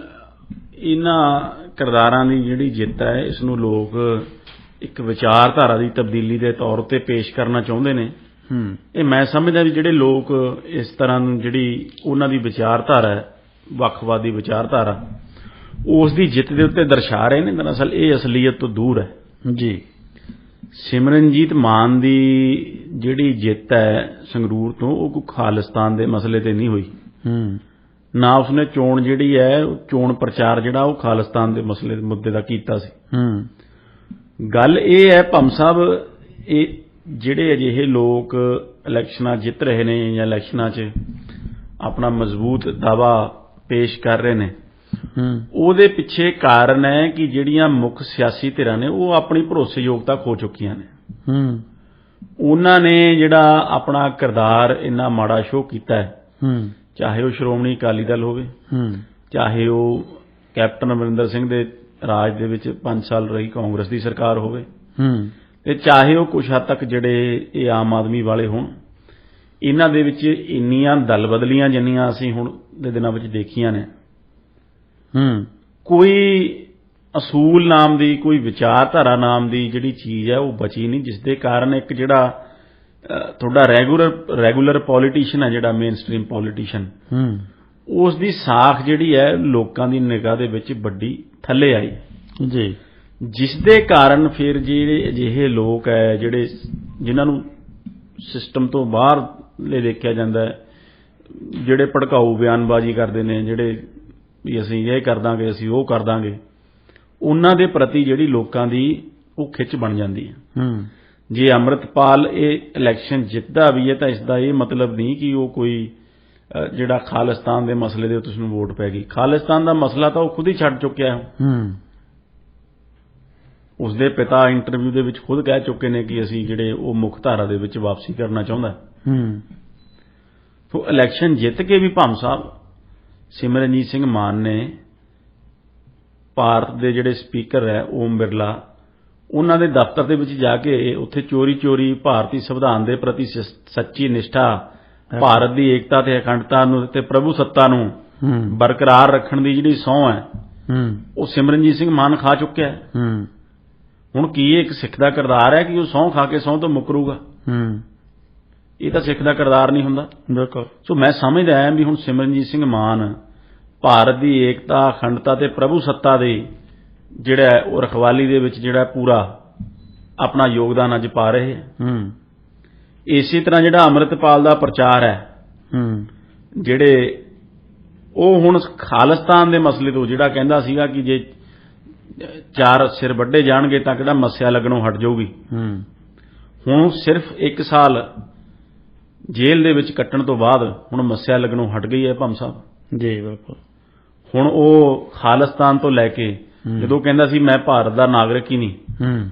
B: ਇਹਨਾਂ ਕਿਰਦਾਰਾਂ ਦੀ ਜਿਹੜੀ ਜਿੱਤ ਹੈ ਇਸ ਨੂੰ ਲੋਕ ਇੱਕ ਵਿਚਾਰਧਾਰਾ ਦੀ ਤਬਦੀਲੀ ਦੇ ਤੌਰ ਤੇ ਪੇਸ਼ ਕਰਨਾ ਚਾਹੁੰਦੇ ਨੇ।
A: ਹੂੰ।
B: ਇਹ ਮੈਂ ਸਮਝਦਾ ਵੀ ਜਿਹੜੇ ਲੋਕ ਇਸ ਤਰ੍ਹਾਂ ਨੂੰ ਜਿਹੜੀ ਉਹਨਾਂ ਦੀ ਵਿਚਾਰਧਾਰਾ ਹੈ ਵੱਖਵਾਦੀ ਵਿਚਾਰਧਾਰਾ ਉਸ ਦੀ ਜਿੱਤ ਦੇ ਉੱਤੇ ਦਰਸਾ ਰਹੇ ਨੇ ਦਰਅਸਲ ਇਹ ਅਸਲੀਅਤ ਤੋਂ ਦੂਰ ਹੈ।
A: ਜੀ।
B: ਸਿਮਰਨਜੀਤ ਮਾਨ ਦੀ ਜਿਹੜੀ ਜਿੱਤ ਹੈ ਸੰਗਰੂਰ ਤੋਂ ਉਹ ਕੋਈ ਖਾਲਿਸਤਾਨ ਦੇ ਮਸਲੇ ਤੇ ਨਹੀਂ ਹੋਈ।
A: ਹੂੰ।
B: ਨਾ ਉਸਨੇ ਚੋਣ ਜਿਹੜੀ ਹੈ ਚੋਣ ਪ੍ਰਚਾਰ ਜਿਹੜਾ ਉਹ ਖਾਲਿਸਤਾਨ ਦੇ ਮਸਲੇ ਦੇ ਮੁੱਦੇ ਦਾ ਕੀਤਾ ਸੀ।
A: ਹੂੰ।
B: ਗੱਲ ਇਹ ਹੈ ਭੰਮ ਸਾਹਿਬ ਇਹ ਜਿਹੜੇ ਅਜਿਹੇ ਲੋਕ ਇਲੈਕਸ਼ਨਾਂ ਜਿੱਤ ਰਹੇ ਨੇ ਜਾਂ ਇਲੈਕਸ਼ਨਾਂ 'ਚ ਆਪਣਾ ਮਜ਼ਬੂਤ ਦਾਵਾ ਪੇਸ਼ ਕਰ ਰਹੇ ਨੇ ਉਹਦੇ ਪਿੱਛੇ ਕਾਰਨ ਹੈ ਕਿ ਜਿਹੜੀਆਂ ਮੁੱਖ ਸਿਆਸੀ ਧਿਰਾਂ ਨੇ ਉਹ ਆਪਣੀ ਭਰੋਸੇਯੋਗਤਾ ਖੋ ਚੁੱਕੀਆਂ ਨੇ।
A: ਹੂੰ।
B: ਉਹਨਾਂ ਨੇ ਜਿਹੜਾ ਆਪਣਾ ਕਿਰਦਾਰ ਇੰਨਾ ਮਾੜਾ ਸ਼ੋਅ ਕੀਤਾ ਹੈ
A: ਹੂੰ।
B: ਚਾਹੇ ਉਹ ਸ਼੍ਰੋਮਣੀ ਅਕਾਲੀ ਦਲ ਹੋਵੇ
A: ਹੂੰ।
B: ਚਾਹੇ ਉਹ ਕੈਪਟਨ ਅਮਰਿੰਦਰ ਸਿੰਘ ਦੇ ਰਾਜ ਦੇ ਵਿੱਚ 5 ਸਾਲ ਰਹੀ ਕਾਂਗਰਸ ਦੀ ਸਰਕਾਰ ਹੋਵੇ
A: ਹੂੰ।
B: ਤੇ ਚਾਹੇ ਉਹ ਕੁਝ ਹੱਦ ਤੱਕ ਜਿਹੜੇ ਇਹ ਆਮ ਆਦਮੀ ਵਾਲੇ ਹੋਣ ਇਹਨਾਂ ਦੇ ਵਿੱਚ ਇੰਨੀਆਂ ਦਲ ਬਦਲੀਆਂ ਜਿੰਨੀਆਂ ਅਸੀਂ ਹੁਣ ਦੇ ਦਿਨਾਂ ਵਿੱਚ ਦੇਖੀਆਂ ਨੇ
A: ਹੂੰ।
B: ਕੋਈ ਅਸੂਲ ਨਾਮ ਦੀ ਕੋਈ ਵਿਚਾਰਧਾਰਾ ਨਾਮ ਦੀ ਜਿਹੜੀ ਚੀਜ਼ ਹੈ ਉਹ ਬਚੀ ਨਹੀਂ ਜਿਸ ਦੇ ਕਾਰਨ ਇੱਕ ਜਿਹੜਾ ਤੁਹਾਡਾ ਰੈਗੂਲਰ ਰੈਗੂਲਰ ਪੋਲੀਟੀਸ਼ੀਅਨ ਹੈ ਜਿਹੜਾ ਮੇਨ ਸਟ੍ਰੀਮ ਪੋਲੀਟੀਸ਼ੀਅਨ
A: ਹੂੰ।
B: ਉਸ ਦੀ ਸਾਖ ਜਿਹੜੀ ਹੈ ਲੋਕਾਂ ਦੀ ਨਿਗਾਹ ਦੇ ਵਿੱਚ ਵੱਡੀ ਥੱਲੇ ਆਈ।
A: ਜੀ।
B: ਜਿਸ ਦੇ ਕਾਰਨ ਫਿਰ ਜਿਹੜੇ ਅਜਿਹੇ ਲੋਕ ਹੈ ਜਿਹੜੇ ਜਿਨ੍ਹਾਂ ਨੂੰ ਸਿਸਟਮ ਤੋਂ ਬਾਹਰ ਲੈ ਦੇਖਿਆ ਜਾਂਦਾ ਹੈ ਜਿਹੜੇ ਭੜਕਾਊ ਬਿਆਨਬਾਜ਼ੀ ਕਰਦੇ ਨੇ ਜਿਹੜੇ ਵੀ ਅਸੀਂ ਇਹ ਕਰ ਦਾਂਗੇ ਅਸੀਂ ਉਹ ਕਰ ਦਾਂਗੇ। ਉਹਨਾਂ ਦੇ ਪ੍ਰਤੀ ਜਿਹੜੀ ਲੋਕਾਂ ਦੀ ਉਹ ਖਿੱਚ ਬਣ ਜਾਂਦੀ ਹੈ।
A: ਹੂੰ।
B: ਜੇ ਅੰਮ੍ਰਿਤਪਾਲ ਇਹ ਇਲੈਕਸ਼ਨ ਜਿੱਤਦਾ ਵੀ ਹੈ ਤਾਂ ਇਸ ਦਾ ਇਹ ਮਤਲਬ ਨਹੀਂ ਕਿ ਉਹ ਕੋਈ ਜਿਹੜਾ ਖਾਲਿਸਤਾਨ ਦੇ ਮਸਲੇ ਦੇ ਉੱਤੇ ਉਸਨੂੰ ਵੋਟ ਪੈ ਗਈ। ਖਾਲਿਸਤਾਨ ਦਾ ਮਸਲਾ ਤਾਂ ਉਹ ਖੁਦ ਹੀ ਛੱਡ ਚੁੱਕਿਆ ਹੈ।
A: ਹੂੰ।
B: ਉਸਦੇ ਪਿਤਾ ਇੰਟਰਵਿਊ ਦੇ ਵਿੱਚ ਖੁਦ ਕਹਿ ਚੁੱਕੇ ਨੇ ਕਿ ਅਸੀਂ ਜਿਹੜੇ ਉਹ ਮੁੱਖ ਧਾਰਾ ਦੇ ਵਿੱਚ ਵਾਪਸੀ ਕਰਨਾ ਚਾਹੁੰਦਾ ਹੈ। ਸੋ ਇਲੈਕਸ਼ਨ ਜਿੱਤ ਕੇ ਵੀ ਭੰਮ ਸਾਹਿਬ ਸਿਮਰਨਜੀਤ ਸਿੰਘ ਮਾਨ ਨੇ ਭਾਰਤ ਦੇ ਜਿਹੜੇ ਸਪੀਕਰ ਹੈ ਓਮ ਬਿਰਲਾ ਉਹਨਾਂ ਦੇ ਦਫ਼ਤਰ ਦੇ ਵਿੱਚ ਜਾ ਕੇ ਉੱਥੇ ਚੋਰੀ-ਚੋਰੀ ਭਾਰਤੀ ਸੰਵਿਧਾਨ ਦੇ ਪ੍ਰਤੀ ਸ- ਸੱਚੀ ਨਿਸ਼ਠਾ ਭਾਰਤ ਦੀ ਏਕਤਾ ਤੇ ਅਖੰਡਤਾ ਨੂੰ ਤੇ ਪ੍ਰਭੂ ਸੱਤਾ ਨੂੰ ਬਰਕਰਾਰ ਰੱਖਣ ਦੀ ਜਿਹੜੀ ਸਹੁੰ ਹੈ ਉਹ ਸਿਮਰਨਜੀਤ ਸਿੰਘ ਮਾਨ ਖਾ ਚੁੱਕਿਆ ਹੈ। ਹੁਣ ਕੀ ਇਹ ਇੱਕ ਸਿੱਖ ਦਾ ਕਿਰਦਾਰ ਹੈ ਕਿ ਉਹ ਸਹੁੰ ਖਾ ਕੇ ਸਹੁੰ ਤੋਂ ਮੁਕਰੂਗਾ
A: ਹੂੰ।
B: ਇਹ ਤਾਂ ਸਿੱਖ ਦਾ ਕਿਰਦਾਰ ਨਹੀਂ ਹੁੰਦਾ।
A: ਬਿਲਕੁਲ।
B: ਸੋ ਮੈਂ ਸਮਝਦਾ ਹਾਂ ਵੀ ਹੁਣ ਸਿਮਰਨਜੀਤ ਸਿੰਘ ਮਾਨ ਭਾਰਤ ਦੀ ਏਕਤਾ ਅਖੰਡਤਾ ਤੇ ਪ੍ਰਭੂ ਸੱਤਾ ਦੇ ਜਿਹੜਾ ਉਹ ਰਖਵਾਲੀ ਦੇ ਵਿੱਚ ਜਿਹੜਾ ਪੂਰਾ ਆਪਣਾ ਯੋਗਦਾਨ ਅੱਜ ਪਾ ਰਹੇ ਹੈ।
A: ਹੂੰ।
B: ਇਸੇ ਤਰ੍ਹਾਂ ਜਿਹੜਾ ਅੰਮ੍ਰਿਤਪਾਲ ਦਾ ਪ੍ਰਚਾਰ ਹੈ
A: ਹੂੰ।
B: ਜਿਹੜੇ ਉਹ ਹੁਣ ਖਾਲਿਸਤਾਨ ਦੇ ਮਸਲੇ ਤੋਂ ਜਿਹੜਾ ਕਹਿੰਦਾ ਸੀਗਾ ਕਿ ਜੇ ਚਾਰ ਸਿਰ ਵੱਡੇ ਜਾਣਗੇ ਤਾਂ ਕਿਹੜਾ ਮੱਸਿਆ ਲੱਗਣੋਂ ਹਟ ਜਾਊਗੀ।
A: ਹੂੰ।
B: ਹੁਣ ਸਿਰਫ 1 ਸਾਲ ਜੇਲ੍ਹ ਦੇ ਵਿੱਚ ਕੱਟਣ ਤੋਂ ਬਾਅਦ ਹੁਣ ਮੱਸਿਆ ਲੱਗਣੋਂ ਹਟ ਗਈ ਹੈ ਭੰਮ ਸਾਹਿਬ।
A: ਜੀ ਬਿਲਕੁਲ।
B: ਹੁਣ ਉਹ ਖਾਲਿਸਤਾਨ ਤੋਂ ਲੈ ਕੇ। ਜਦੋਂ ਕਹਿੰਦਾ ਸੀ ਮੈਂ ਭਾਰਤ ਦਾ ਨਾਗਰਿਕ ਹੀ ਨਹੀਂ
A: ਹੂੰ।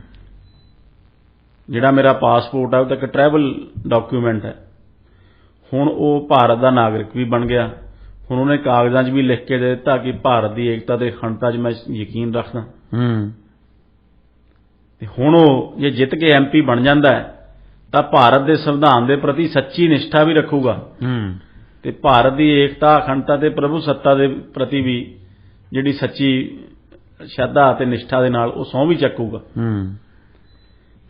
B: ਜਿਹੜਾ ਮੇਰਾ ਪਾਸਪੋਰਟ ਹੈ ਉਹ ਤਾਂ ਇੱਕ ਟਰੈਵਲ ਡਾਕੂਮੈਂਟ ਹੈ। ਹੁਣ ਉਹ ਭਾਰਤ ਦਾ ਨਾਗਰਿਕ ਵੀ ਬਣ ਗਿਆ। ਹੁਣ ਉਹਨੇ ਕਾਗਜ਼ਾਂ 'ਚ ਵੀ ਲਿਖ ਕੇ ਦੇ ਦਿੱਤਾ ਕਿ ਭਾਰਤ ਦੀ ਏਕਤਾ ਤੇ ਅਖੰਡਤਾ 'ਚ ਮੈਂ ਯਕੀਨ ਰੱਖਦਾ।
A: ਹੂੰ।
B: ਤੇ ਹੁਣ ਉਹ ਜੇ ਜਿੱਤ ਕੇ ਐਮਪੀ ਬਣ ਜਾਂਦਾ ਹੈ ਤਾਂ ਭਾਰਤ ਦੇ ਸੰਵਿਧਾਨ ਦੇ ਪ੍ਰਤੀ ਸੱਚੀ ਨਿਸ਼ਠਾ ਵੀ ਰੱਖੂਗਾ।
A: ਹੂੰ।
B: ਤੇ ਭਾਰਤ ਦੀ ਏਕਤਾ ਅਖੰਡਤਾ ਤੇ ਪ੍ਰਭੂ ਸੱਤਾ ਦੇ ਪ੍ਰਤੀ ਵੀ ਜਿਹੜੀ ਸੱਚੀ ਸ਼ਰਧਾ ਅਤੇ ਨਿਸ਼ਠਾ ਦੇ ਨਾਲ ਉਹ ਸਹੁੰ ਵੀ ਚੱਕੂਗਾ।
A: ਹੂੰ।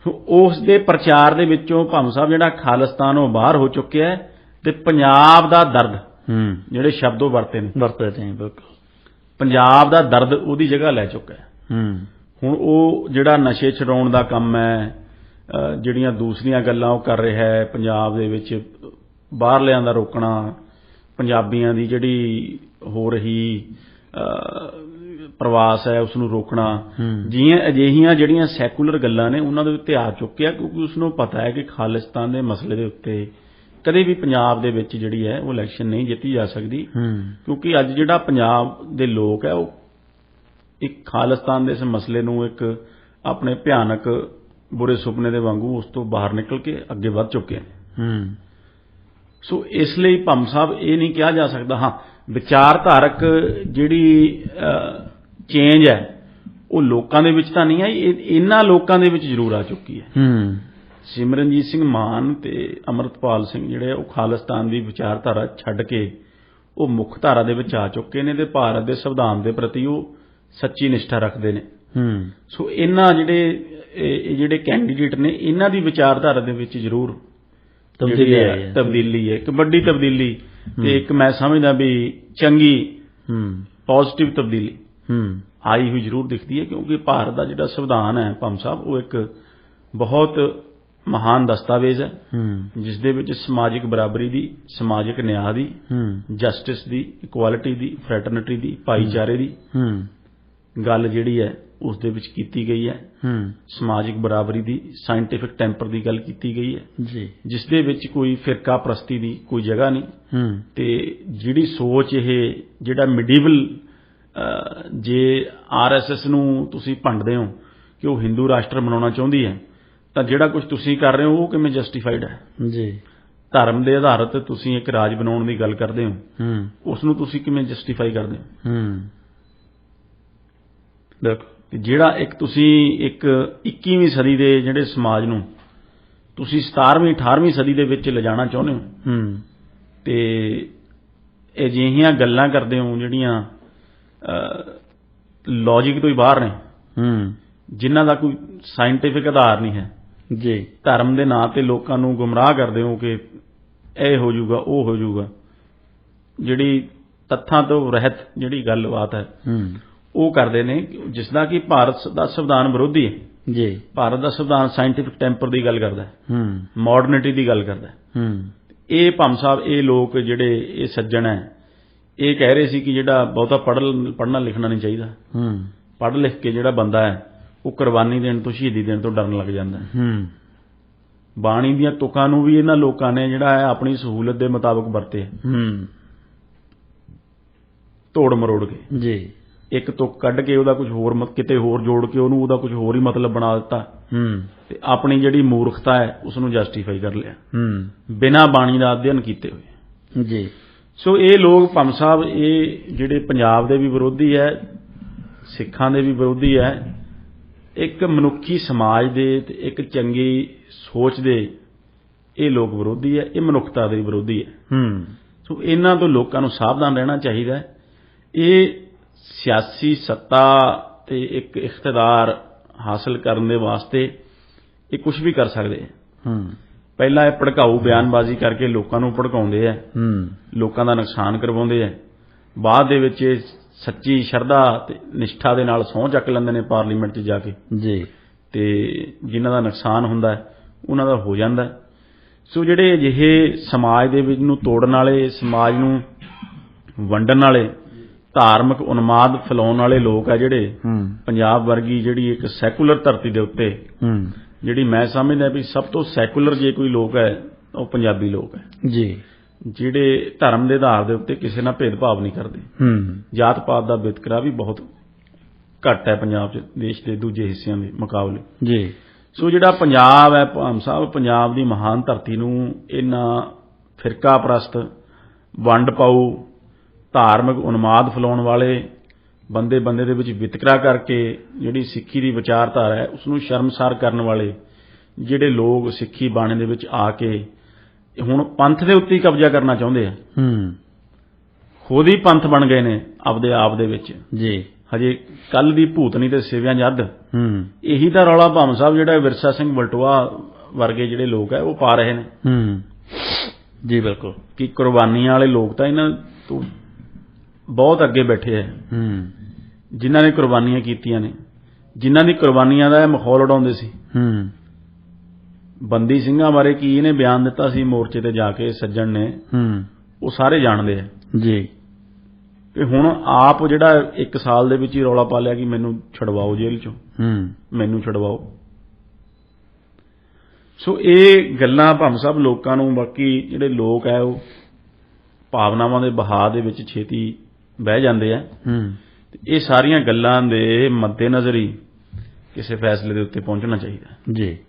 B: ਸੋ ਉਸ ਦੇ ਪ੍ਰਚਾਰ ਦੇ ਵਿੱਚੋਂ ਭੰਮ ਸਾਹਿਬ ਜਿਹੜਾ ਖਾਲਿਸਤਾਨ ਬਾਹਰ ਹੋ ਚੁੱਕਿਆ ਹੈ ਤੇ ਪੰਜਾਬ ਦਾ ਦਰਦ
A: ਹੂੰ।
B: ਜਿਹੜੇ ਸ਼ਬਦ ਉਹ ਵਰਤੇ ਨੇ।
A: ਵਰਤਦੇ ਨੇ ਬਿਲਕੁਲ।
B: ਪੰਜਾਬ ਦਾ ਦਰਦ ਉਹਦੀ ਜਗ੍ਹਾ ਲੈ ਚੁੱਕਾ ਹੈ।
A: ਹੂੰ।
B: ਹੁਣ ਉਹ ਜਿਹੜਾ ਨਸ਼ੇ ਛਡਾਉਣ ਦਾ ਕੰਮ ਹੈ ਜਿਹੜੀਆਂ ਦੂਸਰੀਆਂ ਗੱਲਾਂ ਉਹ ਕਰ ਰਿਹਾ ਹੈ ਪੰਜਾਬ ਦੇ ਵਿੱਚ ਬਾਹਰਲਿਆਂ ਦਾ ਰੋਕਣਾ ਪੰਜਾਬੀਆਂ ਦੀ ਜਿਹੜੀ ਹੋ ਰਹੀ ਪ੍ਰਵਾਸ ਹੈ ਉਸ ਨੂੰ ਰੋਕਣਾ। ਜੀਆਂ ਅਜਿਹੀਆਂ ਜਿਹੜੀਆਂ ਸੈਕੂਲਰ ਗੱਲਾਂ ਨੇ ਉਹਨਾਂ ਦੇ ਉੱਤੇ ਆ ਚੁੱਕਿਆ ਕਿਉਂਕਿ ਉਸ ਨੂੰ ਪਤਾ ਹੈ ਕਿ ਖਾਲਿਸਤਾਨ ਦੇ ਮਸਲੇ ਦੇ ਉੱਤੇ ਕਦੇ ਵੀ ਪੰਜਾਬ ਦੇ ਵਿੱਚ ਜਿਹੜੀ ਹੈ ਉਹ ਇਲੈਕਸ਼ਨ ਨਹੀਂ ਜਿੱਤੀ ਜਾ ਸਕਦੀ ਕਿਉਂਕਿ ਅੱਜ ਜਿਹੜਾ ਪੰਜਾਬ ਦੇ ਲੋਕ ਹੈ ਉਹ ਇੱਕ ਖਾਲਿਸਤਾਨ ਦੇ ਇਸ ਮਸਲੇ ਨੂੰ ਇੱਕ ਆਪਣੇ ਭਿਆਨਕ ਬੁਰੇ ਸੁਪਨੇ ਦੇ ਵਾਂਗੂ ਉਸ ਤੋਂ ਬਾਹਰ ਨਿਕਲ ਕੇ ਅੱਗੇ ਵੱਧ ਚੁੱਕੇ ਨੇ।
A: ਹੂੰ।
B: ਸੋ ਇਸ ਲਈ ਭੰਮ ਸਾਹਿਬ ਇਹ ਨਹੀਂ ਕਿਹਾ ਜਾ ਸਕਦਾ ਹਾਂ ਵਿਚਾਰਧਾਰਕ ਜਿਹੜੀ ਚੇਂਜ ਹੈ ਉਹ ਲੋਕਾਂ ਦੇ ਵਿੱਚ ਤਾਂ ਨਹੀਂ ਆਈ ਇਹ- ਇਹਨਾਂ ਲੋਕਾਂ ਦੇ ਵਿੱਚ ਜ਼ਰੂਰ ਆ ਚੁੱਕੀ ਹੈ।
A: ਹੂੰ।
B: ਸਿਮਰਨਜੀਤ ਸਿੰਘ ਮਾਨ ਤੇ ਅਮਰਤਪਾਲ ਸਿੰਘ ਜਿਹੜੇ ਉਹ ਖਾਲਿਸਤਾਨ ਦੀ ਵਿਚਾਰਧਾਰਾ ਛੱਡ ਕੇ ਉਹ ਮੁੱਖ ਧਾਰਾ ਦੇ ਵਿੱਚ ਆ ਚੁੱਕੇ ਨੇ ਤੇ ਭਾਰਤ ਦੇ ਸੰਵਿਧਾਨ ਦੇ ਪ੍ਰਤੀ ਉਹ ਸੱਚੀ ਨਿਸ਼ਠਾ ਰੱਖਦੇ ਨੇ।
A: ਹੂੰ।
B: ਸੋ ਇਹਨਾਂ ਜਿਹੜੇ ਜਿਹੜੇ ਕੈਂਡੀਡੇਟ ਨੇ ਇਹਨਾਂ ਦੀ ਵਿਚਾਰਧਾਰਾ ਦੇ ਵਿੱਚ ਜ਼ਰੂਰ
A: ਤਬਦੀਲੀ ਆਈ ਹੈ।
B: ਤਬਦੀਲੀ ਹੈ। ਇੱਕ ਵੱਡੀ ਤਬਦੀਲੀ ਤੇ ਇੱਕ ਮੈਂ ਸਮਝਦਾ ਵੀ ਚੰਗੀ
A: ਹੂੰ।
B: ਪੋਜ਼ਿਟਿਵ ਤਬਦੀਲੀ
A: ਹੂੰ।
B: ਆਈ ਹੋਈ ਜ਼ਰੂਰ ਦਿਖਦੀ ਹੈ ਕਿਉਂਕਿ ਭਾਰਤ ਦਾ ਜਿਹੜਾ ਸੰਵਿਧਾਨ ਹੈ ਭੰਮ ਸਾਹਿਬ ਉਹ ਇੱਕ ਬਹੁਤ ਮਹਾਨ ਦਸਤਾਵੇਜ਼ ਹੈ।
A: ਹੂੰ।
B: ਜਿਸ ਦੇ ਵਿੱਚ ਸਮਾਜਿਕ ਬਰਾਬਰੀ ਦੀ ਸਮਾਜਿਕ ਨਿਆਂ ਦੀ
A: ਹੂੰ।
B: ਜਸਟਿਸ ਦੀ ਇਕੁਐਲਿਟੀ ਦੀ ਫਰੈਟਰਨਿਟੀ ਦੀ ਭਾਈਚਾਰੇ ਦੀ
A: ਹੂੰ।
B: ਗੱਲ ਜਿਹੜੀ ਹੈ ਉਸ ਦੇ ਵਿੱਚ ਕੀਤੀ ਗਈ ਹੈ।
A: ਹੂੰ।
B: ਸਮਾਜਿਕ ਬਰਾਬਰੀ ਦੀ ਸਾਇੰਟੀਫਿਕ ਟੈਂਪਰ ਦੀ ਗੱਲ ਕੀਤੀ ਗਈ ਹੈ।
A: ਜੀ।
B: ਜਿਸ ਦੇ ਵਿੱਚ ਕੋਈ ਫਿਰਕਾ ਪ੍ਰਸਤੀ ਦੀ ਕੋਈ ਜਗ੍ਹਾ ਨਹੀਂ।
A: ਹੂੰ।
B: ਤੇ ਜਿਹੜੀ ਸੋਚ ਇਹ ਜਿਹੜਾ ਮਿਡੀਵਲ ਜੇ ਆਰਐਸਐਸ ਨੂੰ ਤੁਸੀਂ ਭੰਡਦੇ ਹੋ ਕਿ ਉਹ ਹਿੰਦੂ ਰਾਸ਼ਟਰ ਬਣਾਉਣਾ ਚਾਹੁੰਦੀ ਹੈ ਤਾਂ ਜਿਹੜਾ ਕੁਝ ਤੁਸੀਂ ਕਰ ਰਹੇ ਹੋ ਉਹ ਕਿਵੇਂ ਜਸਟੀਫਾਈਡ ਹੈ?
A: ਜੀ।
B: ਧਰਮ ਦੇ ਆਧਾਰ ਤੇ ਤੁਸੀਂ ਇੱਕ ਰਾਜ ਬਣਾਉਣ ਦੀ ਗੱਲ ਕਰਦੇ ਹੋ।
A: ਹੂੰ।
B: ਉਸ ਨੂੰ ਤੁਸੀਂ ਕਿਵੇਂ ਜਸਟੀਫਾਈ ਕਰਦੇ ਹੋ?
A: ਹੂੰ। ਬਿਲਕੁਲ
B: ਤੇ ਜਿਹੜਾ ਇੱਕ ਤੁਸੀਂ ਇੱਕ 21ਵੀਂ ਸਦੀ ਦੇ ਜਿਹੜੇ ਸਮਾਜ ਨੂੰ ਤੁਸੀਂ 17ਵੀਂ 18ਵੀਂ ਸਦੀ ਦੇ ਵਿੱਚ ਲਿਜਾਣਾ ਚਾਹੁੰਦੇ ਹੋ?
A: ਹੂੰ।
B: ਤੇ ਅਜਿਹੀਆਂ ਗੱਲਾਂ ਕਰਦੇ ਹੋ ਜਿਹੜੀਆਂ ਲੌਜੀਕ ਤੋਂ ਹੀ ਬਾਹਰ ਨੇ?
A: ਹੂੰ।
B: ਜਿਨ੍ਹਾਂ ਦਾ ਕੋਈ ਸਾਇੰਟੀਫਿਕ ਆਧਾਰ ਨਹੀਂ ਹੈ।
A: ਜੀ।
B: ਧਰਮ ਦੇ ਨਾਂ ਤੇ ਲੋਕਾਂ ਨੂੰ ਗੁੰਮਰਾਹ ਕਰਦੇ ਹੋ ਕਿ ਇਹ ਹੋ ਜਾਊਗਾ ਉਹ ਹੋ ਜਾਊਗਾ। ਜਿਹੜੀ ਤੱਥਾਂ ਤੋਂ ਰਹਿਤ ਜਿਹੜੀ ਗੱਲਬਾਤ ਹੈ।
A: ਹੂੰ।
B: ਉਹ ਕਰਦੇ ਨੇ ਜਿਸ ਦਾ ਕਿ ਭਾਰਤ ਦਾ ਸੰਵਿਧਾਨ ਵਿਰੋਧੀ ਹੈ।
A: ਜੀ।
B: ਭਾਰਤ ਦਾ ਸੰਵਿਧਾਨ ਸਾਇੰਟੀਫਿਕ ਟੈਂਪਰ ਦੀ ਗੱਲ ਕਰਦਾ ਹੈ।
A: ਹੂੰ।
B: ਮਾਡਰਨਿਟੀ ਦੀ ਗੱਲ ਕਰਦਾ ਹੈ।
A: ਹੂੰ।
B: ਇਹ ਭੰਮ ਸਾਹਿਬ ਇਹ ਲੋਕ ਜਿਹੜੇ ਇਹ ਸੱਜਣ ਹੈ ਇਹ ਕਹਿ ਰਹੇ ਸੀ ਕਿ ਜਿਹੜਾ ਬਹੁਤਾ ਪੜ੍ਹ ਪੜ੍ਹਨਾ ਲਿਖਣਾ ਨਹੀਂ ਚਾਹੀਦਾ।
A: ਹੂੰ।
B: ਪੜ੍ਹ ਲਿਖ ਕੇ ਜਿਹੜਾ ਬੰਦਾ ਹੈ ਉਹ ਕੁਰਬਾਨੀ ਦੇਣ ਤੋਂ ਸ਼ਹੀਦੀ ਦੇਣ ਤੋਂ ਡਰਨ ਲੱਗ ਜਾਂਦਾ ਹੈ।
A: ਹੂੰ।
B: ਬਾਣੀ ਦੀਆਂ ਤੁਕਾਂ ਨੂੰ ਵੀ ਇਹਨਾਂ ਲੋਕਾਂ ਨੇ ਜਿਹੜਾ ਹੈ ਆਪਣੀ ਸਹੂਲਤ ਦੇ ਮੁਤਾਬਕ ਵਰਤੇ
A: ਹੂੰ।
B: ਤੋੜ ਮਰੋੜ ਕੇ।
A: ਜੀ।
B: ਇੱਕ ਤੁਕ ਕੱਢ ਕੇ ਉਹਦਾ ਕੁਝ ਹੋਰ ਮਤ- ਕਿਤੇ ਹੋਰ ਜੋੜ ਕੇ ਉਹਨੂੰ ਉਹਦਾ ਕੁਝ ਹੋਰ ਹੀ ਮਤਲਬ ਬਣਾ ਦਿੱਤਾ।
A: ਹੂੰ।
B: ਤੇ ਆਪਣੀ ਜਿਹੜੀ ਮੂਰਖਤਾ ਹੈ ਉਸ ਨੂੰ ਜਸਟੀਫਾਈ ਕਰ ਲਿਆ।
A: ਹੂੰ।
B: ਬਿਨਾਂ ਬਾਣੀ ਦਾ ਅਧਿਐਨ ਕੀਤੇ ਹੋਏ।
A: ਜੀ।
B: ਸੋ ਇਹ ਲੋਕ ਭੰਮ ਸਾਹਿਬ ਇਹ ਜਿਹੜੇ ਪੰਜਾਬ ਦੇ ਵੀ ਵਿਰੋਧੀ ਹੈ ਸਿੱਖਾਂ ਦੇ ਵੀ ਵਿਰੋਧੀ ਹੈ ਇੱਕ ਮਨੁੱਖੀ ਸਮਾਜ ਦੇ ਤੇ ਇੱਕ ਚੰਗੀ ਸੋਚ ਦੇ ਇਹ ਲੋਕ ਵਿਰੋਧੀ ਹੈ ਇਹ ਮਨੁੱਖਤਾ ਦੇ ਵਿਰੋਧੀ ਹੈ।
A: ਹੂੰ।
B: ਸੋ ਇਹਨਾਂ ਤੋਂ ਲੋਕਾਂ ਨੂੰ ਸਾਵਧਾਨ ਰਹਿਣਾ ਚਾਹੀਦਾ ਹੈ। ਇਹ ਸਿਆਸੀ ਸੱਤਾ ਤੇ ਇੱਕ ਇਖਤਿਦਾਰ ਹਾਸਲ ਕਰਨ ਦੇ ਵਾਸਤੇ ਇਹ ਕੁਝ ਵੀ ਕਰ ਸਕਦੇ ਹੈ। ਪਹਿਲਾਂ ਇਹ ਭੜਕਾਊ ਬਿਆਨਬਾਜ਼ੀ ਕਰਕੇ ਲੋਕਾਂ ਨੂੰ ਭੜਕਾਉਂਦੇ ਆ।
A: ਹੂੰ।
B: ਲੋਕਾਂ ਦਾ ਨੁਕਸਾਨ ਕਰਵਾਉਂਦੇ ਆ। ਬਾਅਦ ਦੇ ਵਿੱਚ ਇਹ ਸੱਚੀ ਸ਼ਰਧਾ ਤੇ ਨਿਸ਼ਠਾ ਦੇ ਨਾਲ ਸਹੁੰ ਚੱਕ ਲੈਂਦੇ ਨੇ ਪਾਰਲੀਮੈਂਟ 'ਚ ਜਾ ਕੇ।
A: ਜੀ।
B: ਤੇ ਜਿਨ੍ਹਾਂ ਦਾ ਨੁਕਸਾਨ ਹੁੰਦਾ ਉਹਨਾਂ ਦਾ ਹੋ ਜਾਂਦਾ। ਸੋ ਜਿਹੜੇ ਅਜਿਹੇ ਸਮਾਜ ਦੇ ਵਿੱਚ ਨੂੰ ਤੋੜਨ ਵਾਲੇ ਸਮਾਜ ਨੂੰ ਵੰਡਣ ਵਾਲੇ ਧਾਰਮਿਕ ਉਨਮਾਦ ਫੈਲਾਉਣ ਵਾਲੇ ਲੋਕ ਆ ਜਿਹੜੇ ਪੰਜਾਬ ਵਰਗੀ ਜਿਹੜੀ ਇੱਕ ਸੈਕੂਲਰ ਧਰਤੀ ਦੇ ਉੱਤੇ ਜਿਹੜੀ ਮੈਂ ਸਮਝਦਾ ਵੀ ਸਭ ਤੋਂ ਸੈਕੂਲਰ ਜੇ ਕੋਈ ਲੋਕ ਹੈ ਉਹ ਪੰਜਾਬੀ ਲੋਕ ਹੈ।
A: ਜੀ।
B: ਜਿਹੜੇ ਧਰਮ ਦੇ ਆਧਾਰ ਦੇ ਉੱਤੇ ਕਿਸੇ ਨਾਲ ਭੇਦਭਾਵ ਨਹੀਂ ਕਰਦੇ।
A: ਹੂੰ।
B: ਜਾਤ ਪਾਤ ਦਾ ਵਿਤਕਰਾ ਵੀ ਬਹੁਤ ਘੱਟ ਹੈ ਪੰਜਾਬ 'ਚ ਦੇਸ਼ ਦੇ ਦੂਜੇ ਹਿੱਸਿਆਂ ਦੇ ਮੁਕਾਬਲੇ।
A: ਜੀ।
B: ਸੋ ਜਿਹੜਾ ਪੰਜਾਬ ਹੈ ਭਾਮ ਸਾਹਿਬ ਪੰਜਾਬ ਦੀ ਮਹਾਨ ਧਰਤੀ ਨੂੰ ਇਹਨਾਂ ਫਿਰਕਾ ਪ੍ਰਸਤ ਵੰਡ ਪਾਉ ਧਾਰਮਿਕ ਉਨਮਾਦ ਫੈਲਾਉਣ ਵਾਲੇ ਬੰਦੇ ਬੰਦੇ ਦੇ ਵਿੱਚ ਵਿਤਕਰਾ ਕਰਕੇ ਜਿਹੜੀ ਸਿੱਖੀ ਦੀ ਵਿਚਾਰਧਾਰਾ ਹੈ ਉਸ ਨੂੰ ਸ਼ਰਮਸਾਰ ਕਰਨ ਵਾਲੇ ਜਿਹੜੇ ਲੋਕ ਸਿੱਖੀ ਬਾਣੇ ਦੇ ਵਿੱਚ ਆ ਕੇ ਹੁਣ ਪੰਥ ਦੇ ਉੱਤੇ ਹੀ ਕਬਜ਼ਾ ਕਰਨਾ ਚਾਹੁੰਦੇ ਆ।
A: ਹੂੰ।
B: ਖੁਦ ਹੀ ਪੰਥ ਬਣ ਗਏ ਨੇ ਆਪਦੇ ਆਪ ਦੇ ਵਿੱਚ।
A: ਜੀ।
B: ਹਜੇ ਕੱਲ ਦੀ ਭੂਤਨੀ ਤੇ ਸੇਵਿਆਂ ਜੱਦ
A: ਹੂੰ।
B: ਇਹੀ ਤਾਂ ਰੌਲਾ ਭਾਮ ਸਾਹਿਬ ਜਿਹੜਾ ਵਿਰਸਾ ਸਿੰਘ ਬਲਟੋਆ ਵਰਗੇ ਜਿਹੜੇ ਲੋਕ ਹੈ ਉਹ ਪਾ ਰਹੇ ਨੇ।
A: ਹੂੰ। ਜੀ ਬਿਲਕੁਲ।
B: ਕਿ ਕੁਰਬਾਨੀਆਂ ਵਾਲੇ ਲੋਕ ਤਾਂ ਇਹਨਾਂ ਤੋਂ ਬਹੁਤ ਅੱਗੇ ਬੈਠੇ ਹੈ
A: ਹੂੰ।
B: ਜਿਨ੍ਹਾਂ ਨੇ ਕੁਰਬਾਨੀਆਂ ਕੀਤੀਆਂ ਨੇ। ਜਿਨ੍ਹਾਂ ਦੀ ਕੁਰਬਾਨੀਆਂ ਦਾ ਇਹ ਮਾਹੌਲ ਉਡਾਉਂਦੇ ਸੀ।
A: ਹੂੰ।
B: ਬੰਦੀ ਸਿੰਘਾਂ ਬਾਰੇ ਕੀ ਇਹਨੇ ਬਿਆਨ ਦਿੱਤਾ ਸੀ ਮੋਰਚੇ ਤੇ ਜਾ ਕੇ ਸੱਜਣ ਨੇ?
A: ਹੂੰ।
B: ਉਹ ਸਾਰੇ ਜਾਣਦੇ ਆ।
A: ਜੀ।
B: ਕਿ ਹੁਣ ਆਪ ਜਿਹੜਾ ਇੱਕ ਸਾਲ ਦੇ ਵਿੱਚ ਹੀ ਰੌਲਾ ਪਾ ਲਿਆ ਕਿ ਮੈਨੂੰ ਛਡਵਾਓ ਜੇਲ੍ਹ ਚੋਂ।
A: ਹੂੰ।
B: ਮੈਨੂੰ ਛਡਵਾਓ। ਸੋ ਇਹ ਗੱਲਾਂ ਭਾਵੇਂ ਸਭ ਲੋਕਾਂ ਨੂੰ ਬਾਕੀ ਜਿਹੜੇ ਲੋਕ ਹੈ ਉਹ ਭਾਵਨਾਵਾਂ ਦੇ ਬਹਾਅ ਦੇ ਵਿੱਚ ਛੇਤੀ ਬਹਿ ਜਾਂਦੇ ਆ।
A: ਹੂੰ।
B: ਇਹ ਸਾਰੀਆਂ ਗੱਲਾਂ ਦੇ ਮੱਦੇਨਜ਼ਰ ਹੀ ਕਿਸੇ ਫੈਸਲੇ ਦੇ ਉੱਤੇ ਪਹੁੰਚਣਾ ਚਾਹੀਦਾ।
A: ਜੀ।